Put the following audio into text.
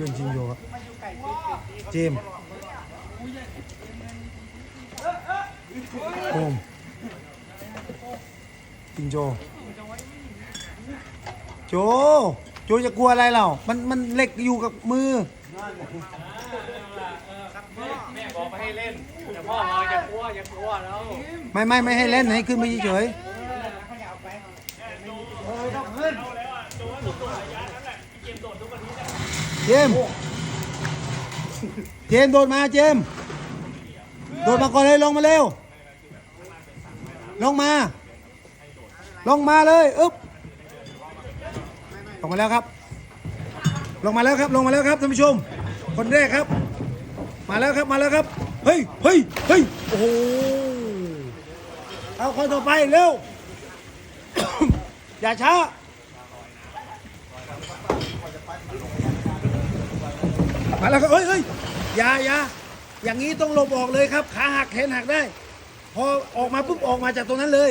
พื่อนจิงโยครับเจมส์โอมจิงโจ โจ โจจะกลัวอะไรเรา มันมันเหล็กอยู่กับมือ แม่บอกไม่ให้เล่น แต่พ่อบอกอย่ากลัวอย่ากลัวแล้ว ไม่ไม่ไม่ให้เล่นให้ขึ้นไปเฉย เจม เจมโดดมาเจม โดดมาก่อนเลยลงมาเร็ว ลงมา ลงมาเลยอึ๊บลงมาแล้วครับ ลงมาแล้วครับ ลงมาแล้วครับท่านผู้ชม คนแรกครับ มาแล้วครับ มาแล้วครับ เฮ้ย เฮ้ย เฮ้ย โอ้โห เอาคนต่อไปเร็ว อย่าช้า มาแล้วครับเฮ้ยเฮ้ยอย่าอย่าอย่างนี้ต้องหลบออกเลยครับ ขาหักแขนหักได้ พอออกมาปุ๊บออกมาจากตรงนั้นเลย